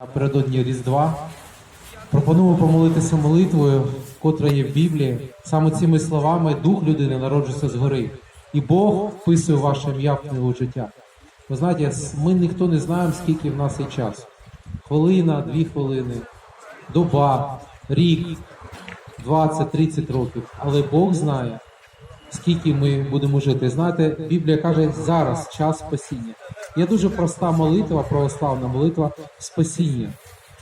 напередодні Різдва. Пропоную помолитися молитвою, котра є в Біблії. Саме цими словами дух людини народжується згори. І Бог вписує ваше ім'я в книгу життя. Ви знаєте, ми ніхто не знаємо, скільки в нас є часу. Хвилина, дві хвилини, доба, рік, 20-30 років. Але Бог знає, скільки ми будемо жити. Знаєте, Біблія каже, зараз час спасіння. Є дуже проста молитва, православна молитва спасіння.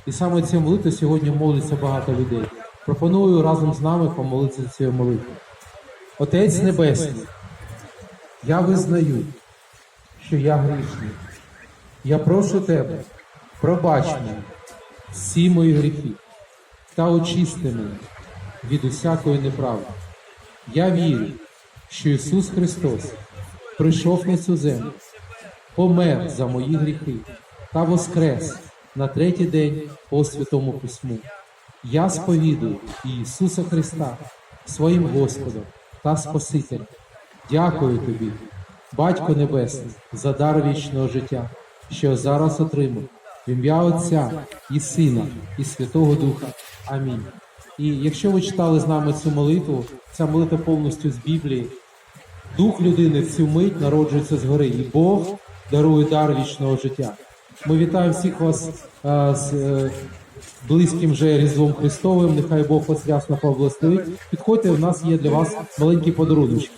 І саме цю молитву сьогодні моляться багато людей. Пропоную разом з нами помолитися цією молитвою. Отець Небесний, я визнаю, що я грішний. Я прошу тебе, пробач мені всі мої гріхи та очисти мене від усякої неправди. Я вірю, що Ісус Христос прийшов на цю землю, помер за мої гріхи та воскрес на третій день по Святому Письму. Я сповідую Ісуса Христа своїм Господом та Спасителем. Дякую тобі, Батько Небесний, за дар вічного життя, що зараз отримав в ім'я Отця і Сина, і Святого Духа. Амінь. І якщо ви читали з нами цю молитву, ця молитва повністю з Біблії, Дух людини в цю мить народжується згори, і Бог дарує дар вічного життя. Ми вітаємо всіх вас а, з е, близьким же Різдвом Христовим. Нехай Бог вас ясно поблагословить. Підходьте, у нас є для вас маленькі подарунки.